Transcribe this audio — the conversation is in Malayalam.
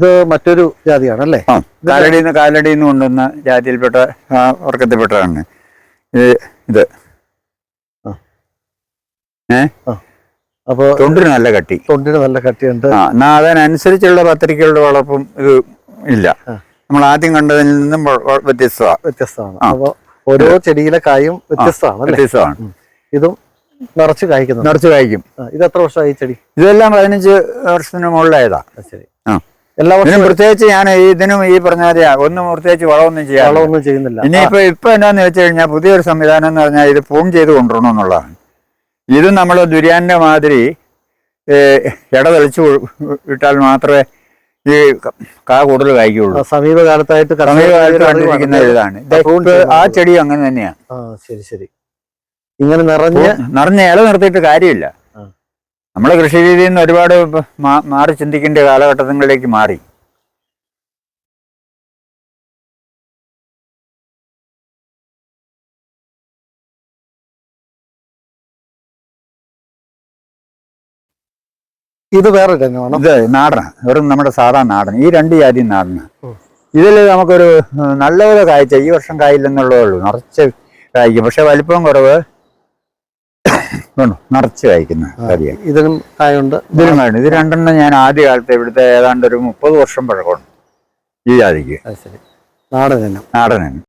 ഇത് മറ്റൊരു ജാതിയാണ് അല്ലേ കാലടിയിൽ നിന്ന് കാലടിയിൽ നിന്ന് കൊണ്ടുവന്ന ജാതിയിൽപ്പെട്ട വർഗത്തിൽപ്പെട്ടതാണ്. ഇത് ഇത്. അപ്പൊ തൊണ്ടിന് നല്ല കട്ടി. തൊണ്ടിന് നല്ല കട്ടിയുണ്ട്. എന്നാ അതിനനുസരിച്ചുള്ള പത്രികകളുടെ വളർപ്പും ഇത് ഇല്ല. നമ്മൾ ആദ്യം കണ്ടതിൽ നിന്നും വ്യത്യസ്തമാണ് വ്യത്യസ്തമാണ്. ആ. അപ്പൊ ഓരോ ചെടിയിലെ കായും വ്യത്യസ്തമാണ് വ്യത്യസ്തമാണ്. ഇതും നിറച്ച് കായ്ക്കുന്നു നിറച്ച് കായ്ക്കും. ഇത് എത്ര വർഷമായി ചെടി? ഇതെല്ലാം പതിനഞ്ച് വർഷത്തിന് മുകളിലായതാ. ശരി. എല്ലാ വർഷവും പ്രത്യേകിച്ച് ഞാൻ ഇതിനും ഈ പറഞ്ഞ മാതിരി ഒന്നും പ്രത്യേകിച്ച് വളമൊന്നും ചെയ്യാം വളമൊന്നും ചെയ്യുന്നില്ല. ഇനിയിപ്പോ ഇപ്പൊ എന്താന്ന് വെച്ച് കഴിഞ്ഞാൽ പുതിയൊരു സംവിധാനം എന്ന് പറഞ്ഞാൽ ഇത് പൂം ചെയ്ത് കൊണ്ടുവരണം എന്നുള്ളതാണ്. ഇത് നമ്മൾ ദുര്യാന്റെ മാതിരി ഇടതെളിച്ചു ഇട തെളിച്ച് ഇട്ടാൽ മാത്രമേ ഈ ക- കൂടുതൽ കായ്ക്കുള്ളൂ. സമീപകാലത്തായിട്ട് സമീപകാലത്ത് കണ്ടിരിക്കുന്ന. ഇതാണ്. ഇത് ആ. ചെടി അങ്ങനെ തന്നെയാണ് ശരി ശരി. ഇങ്ങനെ നിറഞ്ഞ നിറഞ്ഞ ഇല നിർത്തിയിട്ട് കാര്യമില്ല. ആ. നമ്മളെ കൃഷി രീതിയിൽ നിന്ന് ഒരുപാട് മാറി ചിന്തിക്കേണ്ട കാലഘട്ടങ്ങളിലേക്ക് മാറി. ഇത് വേറെ ഇത് നാടനാണ് വെറും നമ്മുടെ സാധാ നാടൻ. ഈ രണ്ട് ജാതി നാടന. ഇതിൽ നമുക്കൊരു നല്ലൊരു നല്ലപോലെ കായ്ച്ച ഈ വർഷം കായില്ലെന്നുള്ളതേ ഉള്ളൂ. നിറച്ച് കായ്ക്കും. പക്ഷെ വലിപ്പം കുറവ് വേണോ നിറച്ച് കായ്ക്കുന്ന കരിയാണ് ഇതിനും കായുണ്ട്. ഇത് രണ്ടെണ്ണം ഞാൻ ആദ്യ കാലത്ത് ഇവിടുത്തെ ഏതാണ്ട് ഒരു മുപ്പത് വർഷം പഴക്കമുണ്ട്. ഈ ജാതിക്ക്. നാടൻ